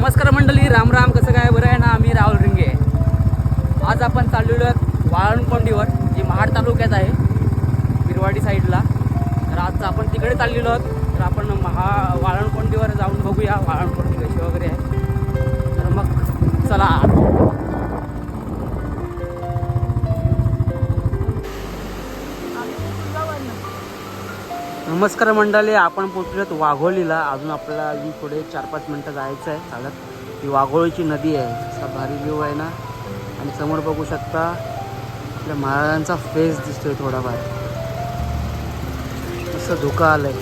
नमस्कार मंडळी राम राम कसं काय? बरं आहे ना? आम्ही राहुल रिंगे. आज आपण चाललेलो आहोत वाळणकोंडीवर जी महाड तालुक्यात आहे बिरवाडी साईडला. तर आज आपण तिकडे चाललेलो आहोत. तर आपण महा वाळणकोंडीवर जाऊन बघूया वाळणकोंडी कशी वगैरे आहे. तर मग चला. नमस्कार मंडळी आपण पोचलोत वाघोलीला. अजून आपल्याला अजून पुढे चार पाच मिनटं जायचं आहे. चालत. ही वाघोळीची नदी आहे. असा भारी व्ह्यू आहे ना. आणि समोर बघू शकता आपल्या महाराजांचा फेस दिसतोय थोडाफार. असं धोका आहे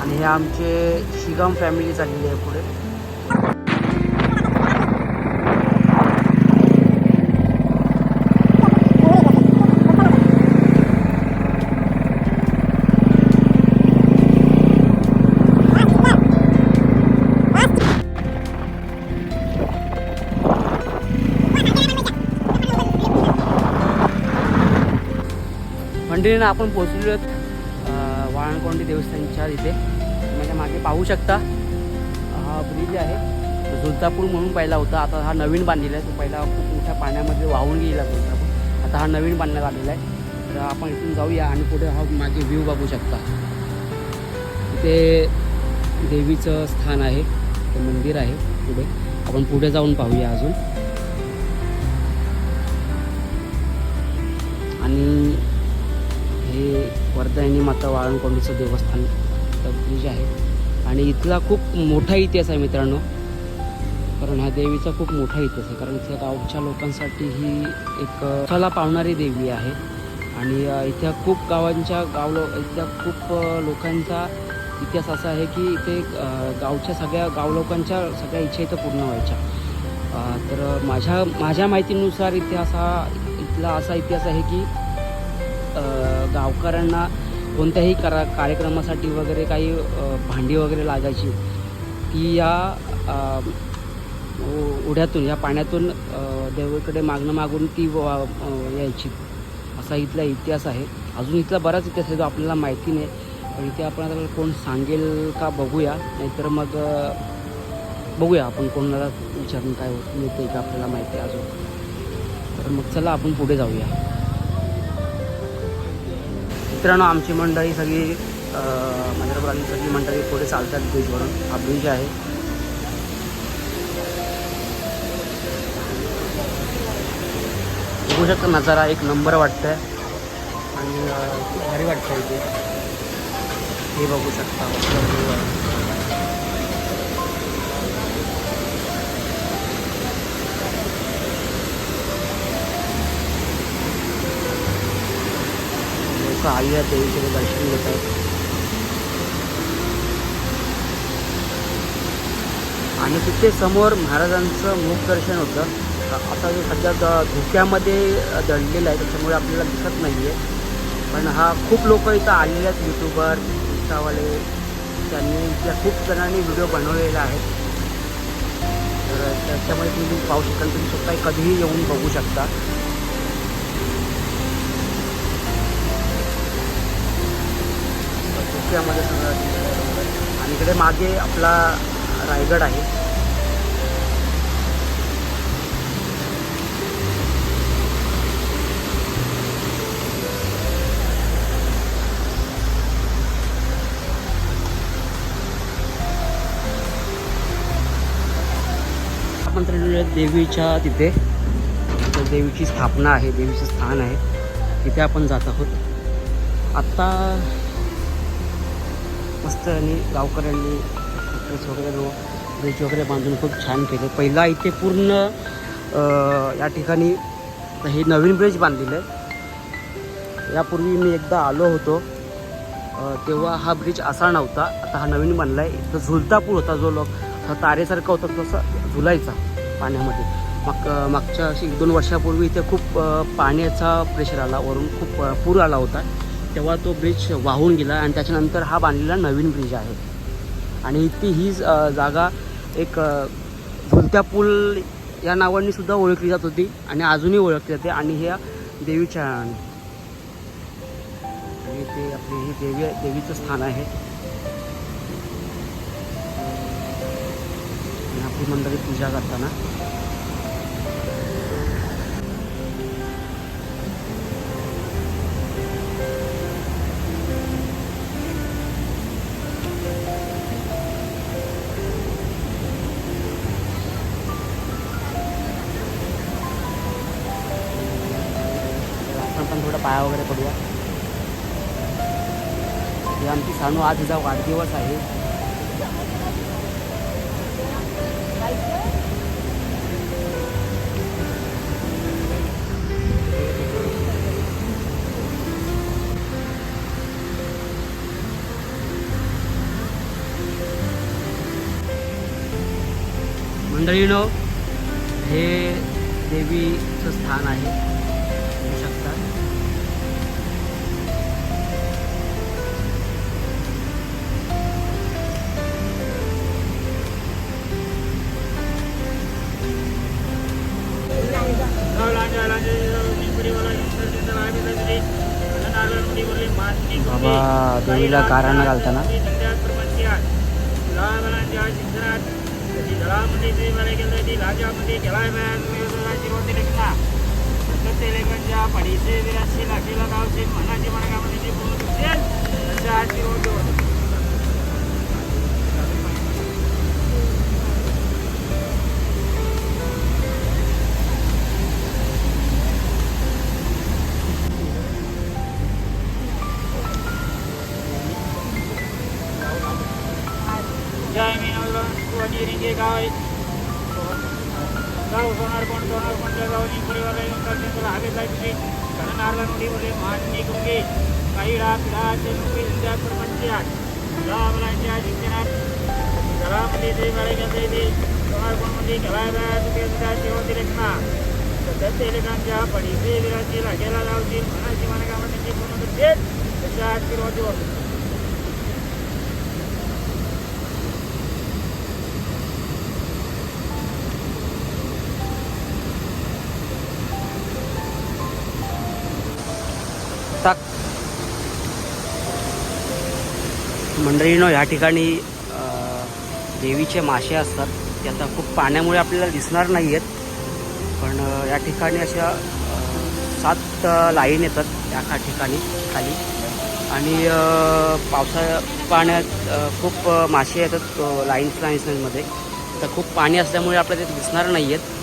आणि हे आमचे शिगम फॅमिली चाललेली आहे पुढे. मंदिरानं आपण पोचलेलो आहोत वाळणकोंडी देवस्थानच्या तिथे. माझ्या मागे पाहू शकता. हा ब्रिज आहे. तो झुलतापूर म्हणून पहिला होता. आता हा नवीन बांधलेला आहे. तो पहिला खूप मोठ्या पाण्यामध्ये वाहून गेला झुलतापूर आता हा नवीन बांधण्यात आलेला आहे. तर आपण इथून जाऊया आणि पुढे हा मागे व्ह्यू बघू शकता. इथे देवीचं स्थान आहे. ते मंदिर आहे पुढे. आपण पुढे जाऊन पाहूया अजून. आणि वर्धायनी माता वाळणकोंडीचं देवस्थान ब्रिज आहे. आणि इथला खूप मोठा इतिहास आहे मित्रांनो. कारण ह्या देवीचा खूप मोठा इतिहास आहे. कारण इथल्या गावच्या लोकांसाठी ही एक कला पावणारी देवी आहे. आणि इथे इथल्या खूप गावांच्या गाव लो इथल्या खूप लोकांचा इतिहास असा आहे की इथे गावच्या सगळ्या गाव लोकांच्या सगळ्या इच्छा इथं पूर्ण व्हायच्या. तर माझ्या माझ्या माहितीनुसार इतिहास हा इथला असा इतिहास आहे की गावकऱ्यांना कोणत्याही करा कार्यक्रमासाठी वगैरे काही भांडी वगैरे लागायची ती या उ- उड्यातून या पाण्यातून अ, देवीकडे मागणं मागून ती यायची. असा इथला इतिहास आहे. अजून इथला बराच इतिहास आहे जो आपल्याला माहिती नाही. पण इथे आपण आता कोण सांगेल का बघूया. नाहीतर मग बघूया आपण कोणाला विचारून काय होत मिळते का आपल्याला माहिती आहे अजून. तर मग चला आपण पुढे जाऊया. मित्रांनो आमची मंडळी सगळी मंदिरावर सगळी मंडळी पुढे चालतात ब्रिजवरून हा ब्रिज आहे. बघू शकता नजारा एक नंबर वाटतंय. आणि भारी वाटतं इथे. हे बघू शकता. लोक आई या देवीचे दर्शन घेत आहेत आणि तिथे समोर महाराजांचं मुख दर्शन होतं. आता जो सध्या धुक्यामध्ये दडलेला आहे त्याच्यामुळे आपल्याला दिसत नाही आहे पण हा खूप लोक इथं आलेले आहेत यूट्यूबर इंस्टावाले त्यांनी त्या खूप जणांनी व्हिडिओ बनवलेला आहेत तर त्याच्यामुळे तुम्ही पाहू शकाल तुम्ही स्वतः कधीही येऊन बघू शकता. धुक्यामध्ये सगळं आणि इकडे मागे आपला रायगड आहे. आपण देवीच्या तिथे देवीची स्थापना आहे देवीचं स्थान आहे. तिथे आपण जात आहोत. आत्ता मस्त आणि गावकऱ्यांनी ड्रेस वगैरे ब्रिज वगैरे बांधून खूप छान केले. पहिला इथे पूर्ण या ठिकाणी हे नवीन ब्रिज बांधलेलं आहे. यापूर्वी मी एकदा आलो होतो. तेव्हा हा ब्रिज असा नव्हता. आता हा नवीन बनला आहे इथं झुलता पूल होता जो लोक तारेसारखा होता तसा झुलायचा पाण्यामध्ये. मग मागच्या अशी एक दोन वर्षापूर्वी इथे खूप पाण्याचा प्रेशर आला. वरून खूप पूर आला होता. तेव्हा तो ब्रिज वाहून गेला आणि त्याच्यानंतर हा बांधलेला नवीन ब्रिज आहे. आणि ती ही जागा एक झुलत्या पूल या नावाने सुद्धा ओळखली जात होती आणि अजूनही ओळखली जाते आणि ह्या देवीच्या आणि ते आपली ही देवी देवीचं स्थान आहे. आणि आपली मंडळी पूजा करताना सानू आज तिचा वाढदिवस आहे. मंडळीनो हे देवीचं स्थान आहे. बाबा देवीला कारण घालताना. पडीचे विराशी लाखेला गावचे मनाची मनगामध्ये पूर्ण असेल अशा आशीर्वाद जय હોય ઘણું સોનાર્પણ સોનાર્પણ જગાઓની પરિવારે કરશે હાગે થાય છે ઘણા નારવા નોડી બોલે માનની કુંગી કહીડા પીડા છે સુખી ઇન્દ્યા પર પંચ્યા રામ રાજ્યા જીત્યનાથ ઘરા મંદિર થઈ મળે ગઈ. હતી સોનાર્પણ મંદિર ઘરા ગયા સુખી ઇન્દ્યા તેઓ તિલકમાં સદત એલિકાન જ્યાં પડી તે વિરાજી લાગેલા લાવજી ઘણા જીવાના કામ નજીક પૂર્ણ કરશે ગુજરાત ફિરોજી टाक मंडळीनो ह्या ठिकाणी देवीचे मासे असतात. ते आता खूप पाण्यामुळे आपल्याला दिसणार नाही आहेत पण या ठिकाणी अशा सात लाईन येतात या का ठिकाणी खाली. आणि पावसाळ्या पावसा पाण्यात खूप मासे येतात लाईन्स लाईन्स लाईनमध्ये तर खूप पाणी असल्यामुळे आपल्याला ते दिसणार नाही आहेत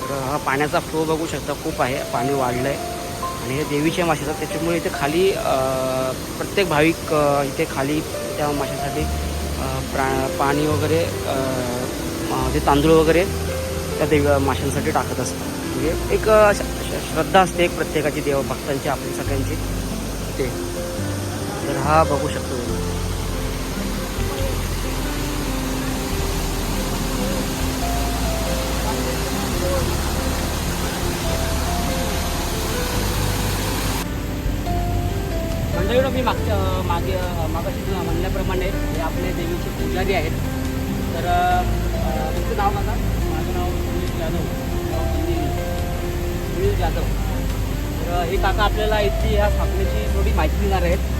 तर हा पाण्याचा फ्लो बघू शकता खूप आहे. पाणी वाढलं आहे आणि हे देवीच्या मासे असतात त्याच्यामुळे इथे खाली प्रत्येक भाविक इथे खाली त्या माशासाठी प्रा पाणी वगैरे ते जे तांदूळ वगैरे त्या देवी माशांसाठी टाकत असतात. म्हणजे एक श- श्रद्धा असते एक प्रत्येकाची देव भक्तांची आपली सगळ्यांची. ते तर हा बघू शकतो मंडळीनं मी मागच्या मागे मागाशी तुला म्हणल्याप्रमाणे हे आपले देवीचे पुजारी आहेत. तर तुमचं नाव माझा माझं नाव सुनील जाधव. सुनील. जाधव. तर हे काका आपल्याला इथली ह्या स्थापनेची थोडी माहिती देणार आहेत.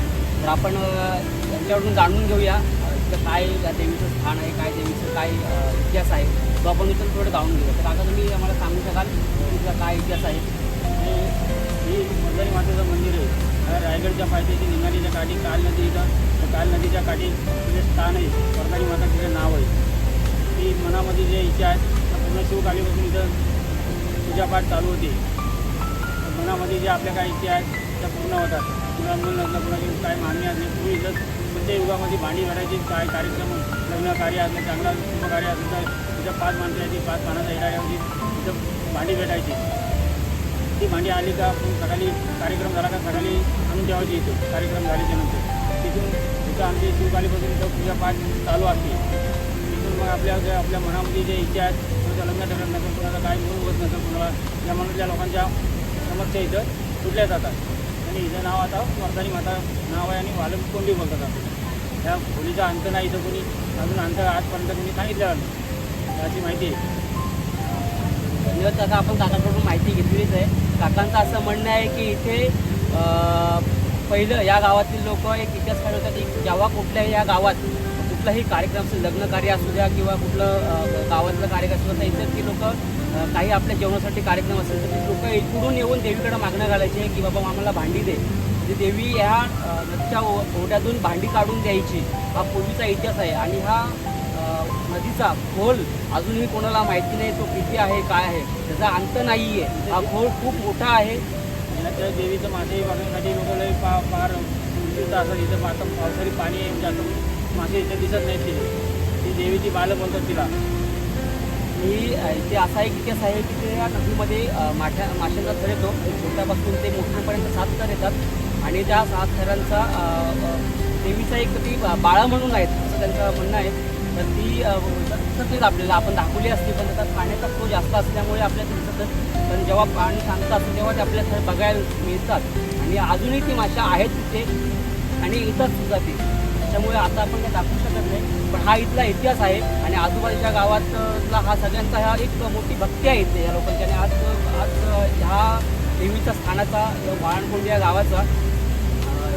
तर आपण त्यांच्याकडून जाणून घेऊया इथं काय त्या देवीचं स्थान आहे काय देवीचं काय इतिहास आहे तो आपण इथून थोडं जाणून घेऊया. तर काका तुम्ही आम्हाला सांगू शकाल तुमचा काय इतिहास आहे? हे ही मातेचं मंदिर आहे. रायगडच्या पायथ्याची निघालीच्या काठी काल नदीच्या काल नदीच्या काठी तिथे स्थान आहे. वर्धारी माता तिचं नाव आहे. ती मनामध्ये जे इच्छा आहेत त्या पूर्ण शिवकालीपासून इथं पूजापाठ चालू होते. मनामध्ये जे आपल्या काय इच्छा आहेत त्या पूर्ण होतात. कुणा मूल नसलं कुणाची काय मागणी असली पूर्वी इथं कोणत्या युगामध्ये भांडी घडायची काय कार्यक्रम लग्न कार्य असलं चांगला शुभकार्य असलं तर तिथं पाच माणसं यायची पाच पानाचा इराड्या होती तिथं भांडी भेटायची. ती भांडी आली का? सकाळी कार्यक्रम झाला का? सकाळी आणून ठेवायची इथं. कार्यक्रम झाल्याच्यानंतर तिथून तिथं आमची शिवकालीपासून इथं पूजापाठ चालू असते. तिथून मग आपल्या आपल्या मनामध्ये जे इच्छा आहेत कोणाचं लग्न ठरत नसेल कोणाला काय मूळ होत नसेल कोणाला या मनातल्या लोकांच्या समस्या इथं सुटल्या जातात. आणि हिचं नाव आता वर्धानी माता नाव आहे आणि वालम कोंडी बोलतात आपण त्या खोलीचा अंत नाही इथं कोणी. अजून अंत आजपर्यंत कोणी सांगितलं नाही. याची माहिती आहे. धन्यवाद आपण काकांकडून माहिती घेतलीच आहे. काकांचं असं म्हणणं आहे की इथे पहिलं या गावातील लोक एक इतिहास काढतात की जेव्हा कुठल्याही या गावात कुठलाही कार्यक्रम असेल लग्न कार्य असू द्या किंवा कुठलं गावातलं कार्यक्रम असू द्या इतर ती लोक काही आपल्या जेवणासाठी कार्यक्रम असेल तर ती लोक इकडून येऊन देवीकडे मागणं घालायचे की बाबा आम्हाला भांडी दे. म्हणजे देवी ह्या अ, नदीच्या ओ- ओढ्यातून भांडी काढून द्यायची हा पूर्वीचा इतिहास आहे आणि हा नदीचा खोल अजूनही कोणाला माहिती नाही तो किती आहे काय आहे. त्याचा अंत नाही आहे हा खोल खूप मोठा आहे. त्या देवीचं मासे बघण्यासाठी लई पा फार उत्सुकता असतात इथं आता पावसाळी पाणी आहे म्हणजे आता मासे इथे दिसत नाहीत तिथे. ती देवीची बालं बोलतात तिला. ही अ, इथे असा एक इतिहास आहे की ते या नदीमध्ये माठ्या माशांचा थर येतो. छोट्यापासून ते मोठ्यापर्यंत सात थर येतात. आणि त्या सात थरांचा देवीचा एक ती बाळा म्हणून आहेत. असं त्यांचं म्हणणं आहे. तर ती अ, दिसत आपल्याला. आपण दाखवली असती पण त्याचा पाण्याचा फ्लो जास्त असल्यामुळे आपल्याला दिसत पण जेव्हा पाणी शांत असतं तेव्हा ते आपल्याला थर बघायला मिळतात. आणि अजूनही ती माशा आहेत तिथे आणि येतात सुद्धा ते. त्याच्यामुळे आता आपण काही दाखवू शकत नाही. पण हा इथला इतिहास आहे आणि आजूबाजूच्या गावातला हा सगळ्यांचा हा एक मोठी भक्ती आहे इथे या लोकांची. आणि आज आज ह्या देवीच्या स्थानाचा वाळणकोंडी या गावाचा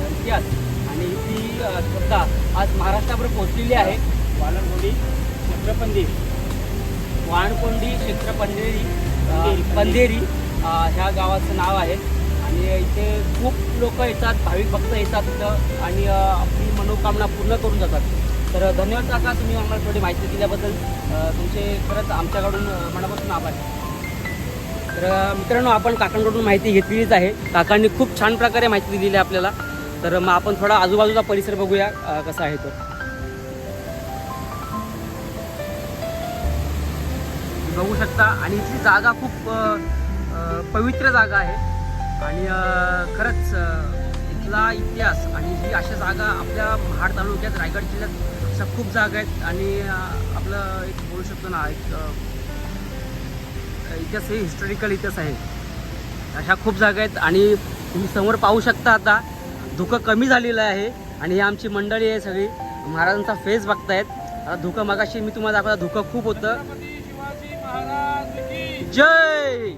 इतिहास. आणि ती श्रद्धा आज महाराष्ट्राभर पोहोचलेली आहे. वालनकोंडी चक्रपंदी वाणकोंडी क्षेत्र पंधेरी. म्हणजे पंधेरी ह्या गावाचं नाव आहे. आणि इथे खूप लोक येतात भाविक भक्त येतात इथं. आणि आपली मनोकामना पूर्ण करून जातात. तर धन्यवाद काका तुम्ही आम्हाला थोडी माहिती दिल्याबद्दल. तुमचे खरंच आमच्याकडून मनापासून आभार. तर मित्रांनो आपण काकांकडून माहिती घेतलीच आहे. काकांनी खूप छान प्रकारे माहिती दिलेली आहे आपल्याला. तर मग आपण थोडा आजूबाजूचा परिसर बघूया कसा आहे तो. बघू शकता. आणि इथली जागा खूप पवित्र जागा आहे. आणि खरंच इथला इतिहास आणि ही अशा जागा आपल्या महाड तालुक्यात रायगड जिल्ह्यात अशा खूप जागा आहेत. आणि आपलं एक बोलू शकतो ना एक इतिहास हे हिस्टॉरिकल इतिहास आहे. अशा खूप जागा आहेत. आणि तुम्ही समोर पाहू शकता आता धुकं कमी झालेलं आहे. आणि ही आमची मंडळी आहे सगळी. महाराजांचा फेस बघतायत. आता धुकं मगाशी मी तुम्हाला दाखवता धुकं खूप होतं. जय!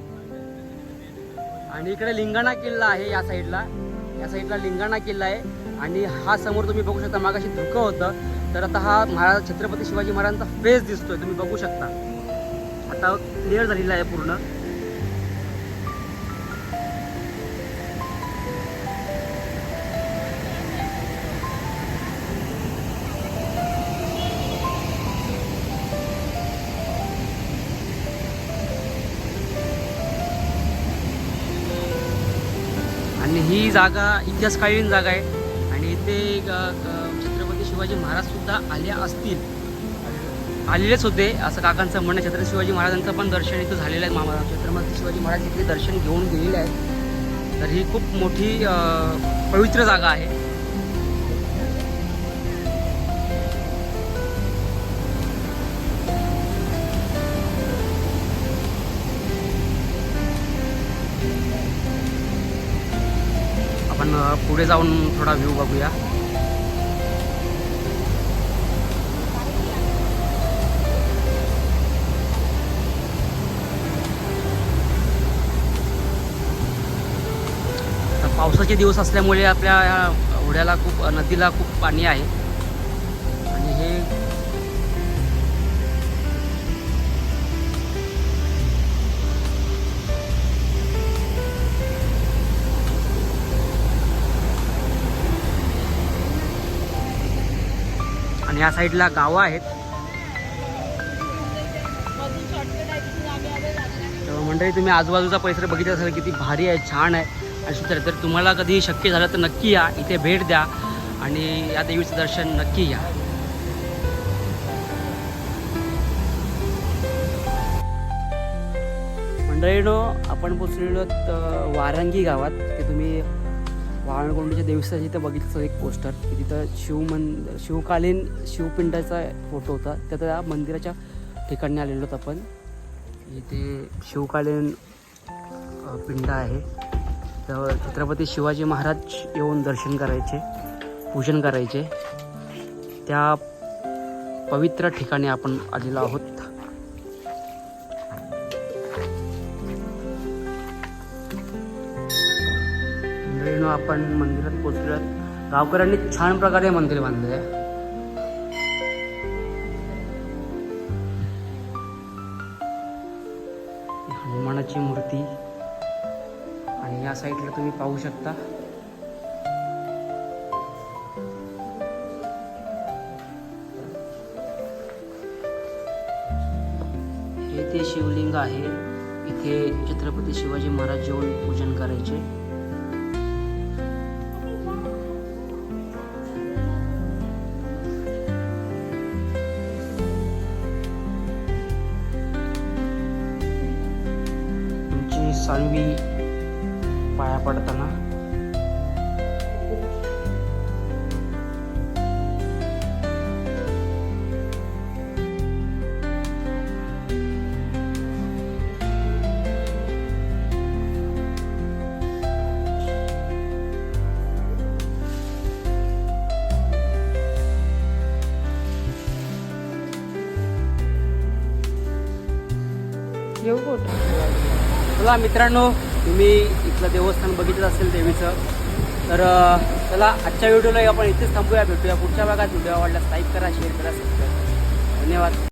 आणि इकडे लिंगाणा किल्ला आहे या साईडला. या साईडला लिंगाणा किल्ला आहे. आणि हा समोर तुम्ही बघू शकता मागाशी धुकं होतं. तर आता हा महाराज छत्रपती शिवाजी महाराजांचा फेस दिसतोय तुम्ही बघू शकता. आता क्लिअर झालेला आहे पूर्ण. आणि ही जागा इतिहासकालीन जागा आहे. आणि इथे ग- छत्रपती शिवाजी महाराजसुद्धा आल्या आले असतील. आलेलेच होते असं काकांचं म्हणणं छत्रपती शिवाजी महाराजांचं पण दर्शन इथं झालेलं आहे. मामा छत्रपती शिवाजी महाराज इथे दर्शन घेऊन गेलेले आहेत. तर ही खूप मोठी पवित्र जागा आहे. पुढे जाऊन थोडा व्ह्यू बघूया. तर पावसाचे दिवस असल्यामुळे आपल्या या खूप नदीला खूप पाणी आहे. आणि या साईडला गावं आहेत. तर मंडळी तुम्ही आजूबाजूचा परिसर बघितला असाल किती भारी आहे छान आहे. आणि तर तुम्हाला कधी शक्य झालं तर नक्की या. इथे भेट द्या आणि या देवीचं दर्शन नक्की या मंडळीनो आपण पोचलेलो आहोत, वारंगी गावात. ते तुम्ही वाळणकोंडीच्या देवस्थानाच्या इथं बघितलं एक पोस्टर. की तिथं शिवमन शिवकालीन शिवपिंडाचा फोटो होता. त्या त्या मंदिराच्या ठिकाणी आलेलो होतो आपण. इथे शिवकालीन पिंड आहे. तर छत्रपती शिवाजी महाराज येऊन दर्शन करायचे पूजन करायचे. त्या पवित्र ठिकाणी आपण आलेलो आहोत. मित्रांनो आपण मंदिरात पोचलो गावकऱ्यांनी छान प्रकारे मंदिर बांधलंय. आहे हनुमानाची मूर्ती. आणि या साईडला तुम्ही पाहू शकता. हे ते शिवलिंग आहे. इथे छत्रपती शिवाजी महाराज जेवण पूजन करायचे. पाया पडताना येऊ फोटो चला मित्रांनो तुम्ही इथलं देवस्थान बघितलं असेल देवीचं तर चला आजच्या व्हिडिओला आपण इथेच थांबूया भेटूया पुढच्या भागात. व्हिडिओ आवडल्यास लाईक करा शेअर करा सबस्क्राईब करा. धन्यवाद.